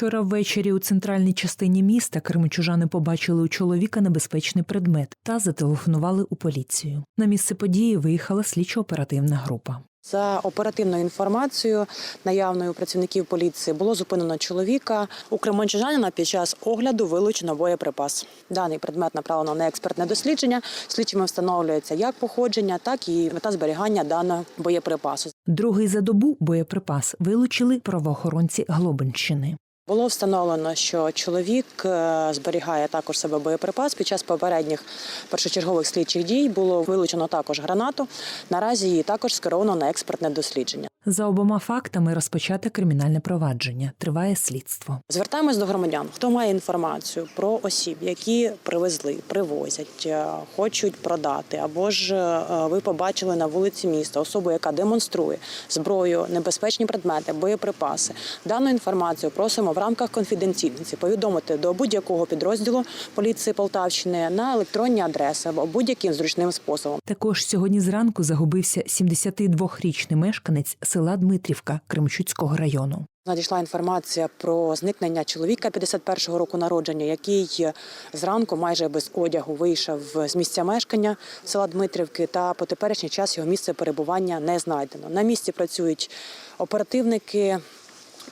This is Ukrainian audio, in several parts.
Вчора ввечері у центральній частині міста кримчужани побачили у чоловіка небезпечний предмет та зателефонували у поліцію. На місце події виїхала слідчо-оперативна група. За оперативною інформацією, наявною у працівників поліції, було зупинено чоловіка. У кримончужанина під час огляду вилучено боєприпас. Даний предмет направлено на експертне дослідження. Слідчими встановлюється як походження, так і мета зберігання даного боєприпасу. Другий за добу боєприпас вилучили правоохоронці Глобинщини. Було встановлено, що чоловік е, зберігає також себе боєприпас. Під час попередніх першочергових слідчих дій було вилучено також гранату. Наразі її також скеровано на експертне дослідження. За обома фактами розпочате кримінальне провадження. Триває слідство. Звертаємось до громадян, хто має інформацію про осіб, які привезли, привозять, е, хочуть продати, або ж е, ви побачили на вулиці міста особу, яка демонструє зброю, небезпечні предмети, боєприпаси. Дану інформацію просимо в рамках конфіденційності повідомити до будь-якого підрозділу поліції Полтавщини на електронні адреси або будь-яким зручним способом. Також сьогодні зранку загубився 72-річний мешканець села Дмитрівка Кремчуцького району. Надійшла інформація про зникнення чоловіка 51-го року народження, який зранку майже без одягу вийшов з місця мешкання села Дмитрівки. Та по теперішній час його місце перебування не знайдено. На місці працюють оперативники.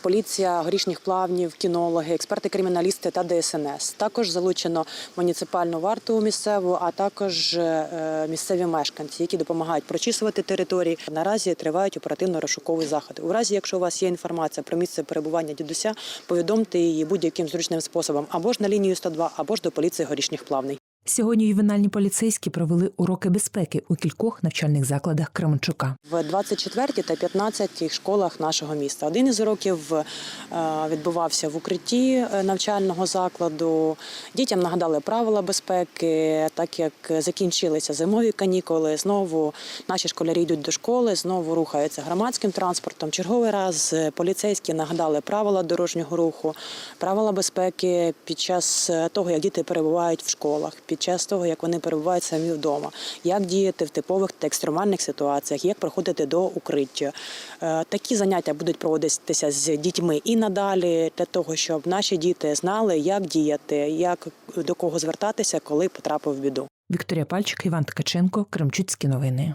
Поліція горішніх плавнів, кінологи, експерти-криміналісти та ДСНС. Також залучено муніципальну варту місцеву, а також е, місцеві мешканці, які допомагають прочісувати території. Наразі тривають оперативно-розшукові заходи. У разі, якщо у вас є інформація про місце перебування дідуся, повідомте її будь-яким зручним способом або ж на лінію 102, або ж до поліції горішніх плавнів. Сьогодні ювенальні поліцейські провели уроки безпеки у кількох навчальних закладах Кременчука. в 24 та 15 школах нашого міста. Один із уроків е, відбувався в укритті е, навчального закладу. Дітям нагадали правила безпеки, так як закінчилися зимові канікули. Знову наші школярі йдуть до школи, знову рухаються громадським транспортом. Черговий раз е, поліцейські нагадали правила дорожнього руху, правила безпеки під час того, як діти перебувають в школах, під час того, як вони перебувають самі вдома, як діяти в типових та екстремальних ситуаціях, як проходити до укриття. Е, Такі заняття будуть проводитися з дітьми і надалі для того, щоб наші діти знали, як діяти, як до кого звертатися, коли потрапив в біду. Вікторія Пальчик, Іван Ткаченко, Кремчуцькі новини.